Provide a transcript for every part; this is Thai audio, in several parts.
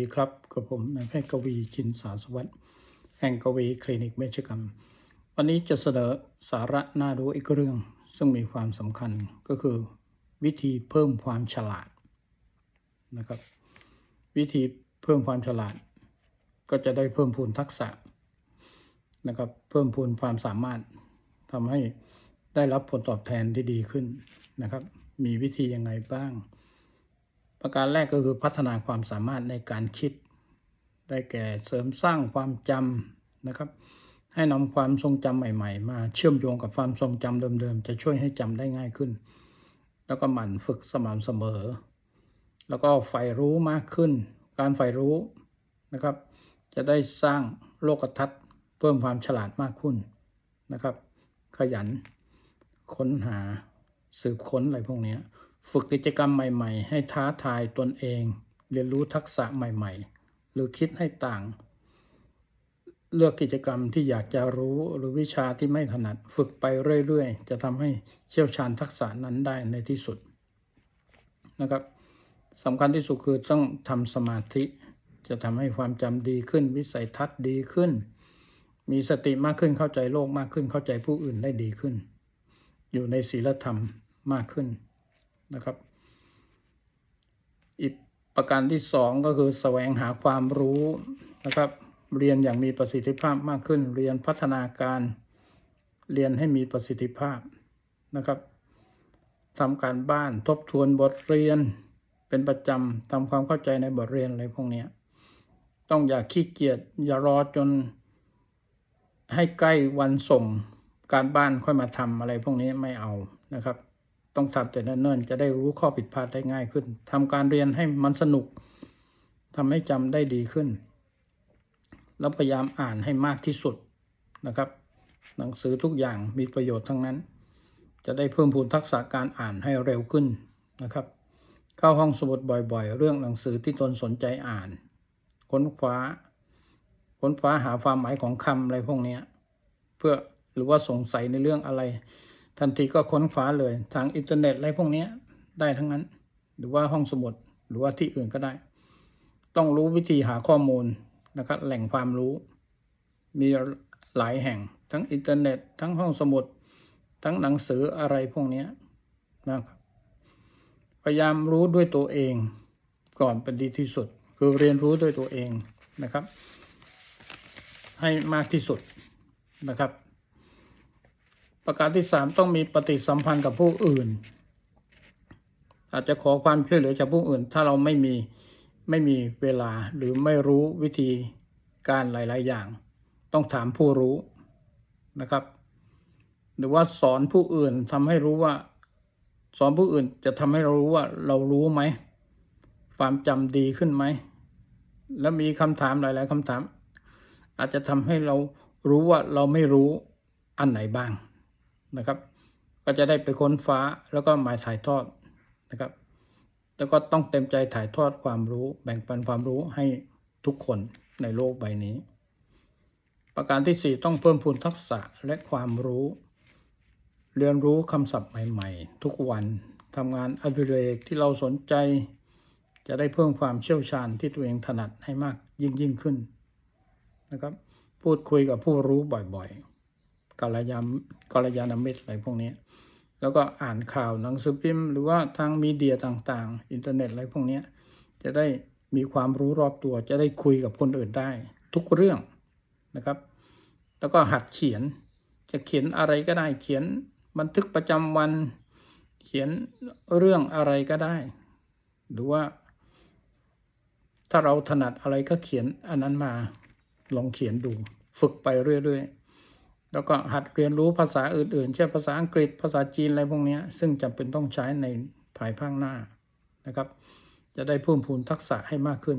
ดีครับกับผมนายแพทย์กวีชินสาสวัสดิ์แห่งกวีคลินิกเวชกรรม วันนี้จะเสนอสาระน่ารู้อีกเรื่อง ซึ่งมีความสำคัญก็คือ วิธีเพิ่มความฉลาดนะครับ วิธีเพิ่มความฉลาด ก็จะได้เพิ่มพูนทักษะนะครับ เพิ่มพูนความสามารถทำให้ได้รับผลตอบแทนที่ดีขึ้นนะครับ มีวิธียังไงบ้าง ประการแรกก็คือพัฒนาความสามารถในการคิด ได้แก่เสริมสร้างความจำนะครับ ให้นำความทรงจำใหม่ ๆ มาเชื่อมโยงกับความทรงจำเดิมๆ จะช่วยให้จำได้ง่ายขึ้น แล้วก็หมั่นฝึกสม่ำเสมอ แล้วก็ใฝ่รู้มากขึ้น การใฝ่รู้นะครับ จะได้สร้างโลกทัศน์ เพิ่มความฉลาดมากขึ้นนะครับ ขยันค้นหาสืบค้นอะไรพวกนี้ ฝึกกิจกรรมใหม่ๆ ให้ท้าทายตนเอง เรียนรู้ทักษะใหม่ๆ หรือคิดให้ต่าง เลือกกิจกรรมที่อยากจะรู้หรือวิชาที่ไม่ถนัด ฝึกไปเรื่อยๆ จะทำให้เชี่ยวชาญทักษะนั้นได้ในที่สุดนะครับสำคัญที่สุดคือต้องทำสมาธิ จะทำให้ความจำดีขึ้น วิสัยทัศน์ดีขึ้น มีสติมากขึ้นเข้าใจโลกมากขึ้นเข้าใจผู้อื่นได้ดีขึ้น อยู่ในศีลธรรมมากขึ้น นะครับ อีกประการที่สองก็คือแสวงหาความรู้นะครับ เรียนอย่างมีประสิทธิภาพมากขึ้น เรียนพัฒนาการเรียนให้มีประสิทธิภาพนะครับทำการบ้านทบทวนบทเรียนเป็นประจำทำความเข้าใจในบทเรียนอะไรพวกนี้ต้องอย่าขี้เกียจอย่ารอจนให้ใกล้วันส่งการบ้านค่อยมาทำอะไรพวกนี้ไม่เอานะครับ ต้องทำแต่เนิ่นๆจะได้รู้ข้อผิดพลาดได้ง่ายขึ้นทำการเรียนให้มันสนุกทำให้จำได้ดีขึ้น แล้วพยายามอ่านให้มากที่สุดนะครับ หนังสือทุกอย่างมีประโยชน์ทั้งนั้น จะได้เพิ่มพูนทักษะการอ่านให้เร็วขึ้นนะครับ เข้าห้องสมุดบ่อยๆ เรื่องหนังสือที่ตนสนใจอ่าน ค้นคว้า ค้นคว้าหาความหมายของคำอะไรพวกนี้เพื่อหรือว่าสงสัยในเรื่องอะไร ทันทีก็ค้นคว้าเลยทางอินเทอร์เน็ตอะไรพวกนี้ได้ทั้งนั้น หรือว่าห้องสมุดหรือว่าที่อื่นก็ได้ ต้องรู้วิธีหาข้อมูลนะครับแหล่งความรู้ มีหลายแห่ง ทั้งอินเทอร์เน็ต ทั้งห้องสมุด ทั้งหนังสืออะไรพวกนี้นะครับพยายามรู้ด้วยตัวเองก่อนเป็นดีที่สุด คือเรียนรู้ด้วยตัวเองนะครับ ให้มากที่สุดนะครับ ประการที่สามต้องมีปฏิสัมพันธ์กับผู้อื่น อาจจะขอความช่วยเหลือจากผู้อื่น ถ้าเราไม่มีไม่มีเวลาหรือไม่รู้วิธีการหลาย ๆ อย่าง ต้องถามผู้รู้นะครับ หรือว่าสอนผู้อื่นทำให้รู้ว่า สอนผู้อื่นจะทำให้เรารู้ว่าเรารู้ไหมความจำดีขึ้นไหมแล้วมีคำถามหลาย ๆคำถาม อาจจะทำให้เรารู้ว่าเราไม่รู้อันไหนบ้าง นะครับ ก็จะได้ไปค้นฟ้าแล้วก็หมายถ่ายทอดนะครับ แล้วก็ต้องเต็มใจถ่ายทอดความรู้ แบ่งปันความรู้ให้ทุกคนในโลกใบนี้ ประการที่ 4 ต้องเพิ่มพูนทักษะและความรู้ เรียนรู้คำศัพท์ใหม่ ๆ ทุกวันทำงานอดิเรกที่เราสนใจ จะได้เพิ่มความเชี่ยวชาญที่ตัวเองถนัดให้มากยิ่งยิ่งขึ้นนะครับ พูดคุยกับผู้รู้บ่อยๆ กัลยาณกัลยาณมิตรอะไรพวกนี้ แล้วก็อ่านข่าวหนังสือพิมพ์หรือว่าทางมีเดียต่างๆ อินเทอร์เน็ตอะไรพวกนี้จะได้มีความรู้รอบตัวจะได้คุยกับคนอื่นได้ ทุกเรื่องนะครับ แล้วก็หัดเขียนจะเขียนอะไรก็ได้เขียนบันทึกประจำวัน เขียนเรื่องอะไรก็ได้ หรือว่า ถ้าเราถนัดอะไรก็เขียนอันนั้นมาลองเขียนดู ฝึกไปเรื่อย ๆ แล้วก็หัดเรียนรู้ภาษาอื่นๆ เช่นภาษาอังกฤษภาษาจีนอะไรพวกนี้ซึ่งจำเป็นต้องใช้ในภายภาคหน้านะครับ จะได้เพิ่มพูนทักษะให้มากขึ้น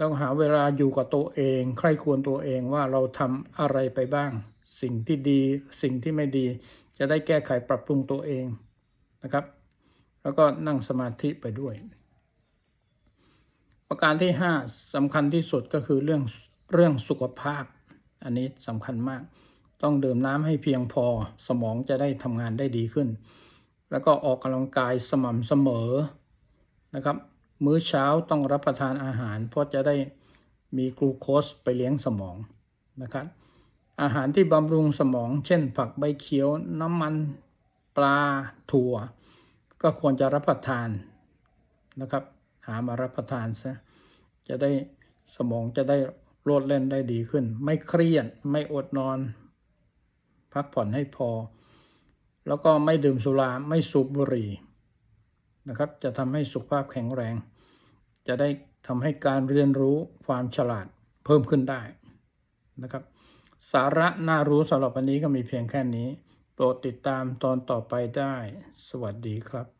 ต้องหาเวลาอยู่กับตัวเอง ใครควรตัวเองว่าเราทำอะไรไปบ้าง สิ่งที่ดีสิ่งที่ไม่ดี จะได้แก้ไขปรับปรุงตัวเองนะครับ แล้วก็นั่งสมาธิไปด้วย ประการที่ 5สำคัญที่สุดก็คือเรื่องเรื่องสุขภาพ อันนี้สำคัญมาก ต้องดื่มน้ำให้เพียงพอ สมองจะได้ทำงานได้ดีขึ้น แล้วก็ออกกำลังกายสม่ำเสมอนะครับ มื้อเช้าต้องรับประทานอาหาร เพราะจะได้มีกลูโคสไปเลี้ยงสมองนะครับ อาหารที่บำรุงสมอง เช่น ผักใบเขียว น้ำมันปลาถั่ว ก็ควรจะรับประทานนะครับ หามารับประทานซะจะได้สมองจะได้โลดเล่นได้ดีขึ้น ไม่เครียดไม่อดนอน พักผ่อนให้พอ แล้วก็ไม่ดื่มสุราไม่สูบบุหรี่นะครับ จะทำให้สุขภาพแข็งแรง จะได้ทำให้การเรียนรู้ความฉลาดเพิ่มขึ้นได้นะครับ สาระน่ารู้สำหรับวันนี้ก็มีเพียงแค่นี้ โปรดติดตามตอนต่อไปได้ สวัสดีครับ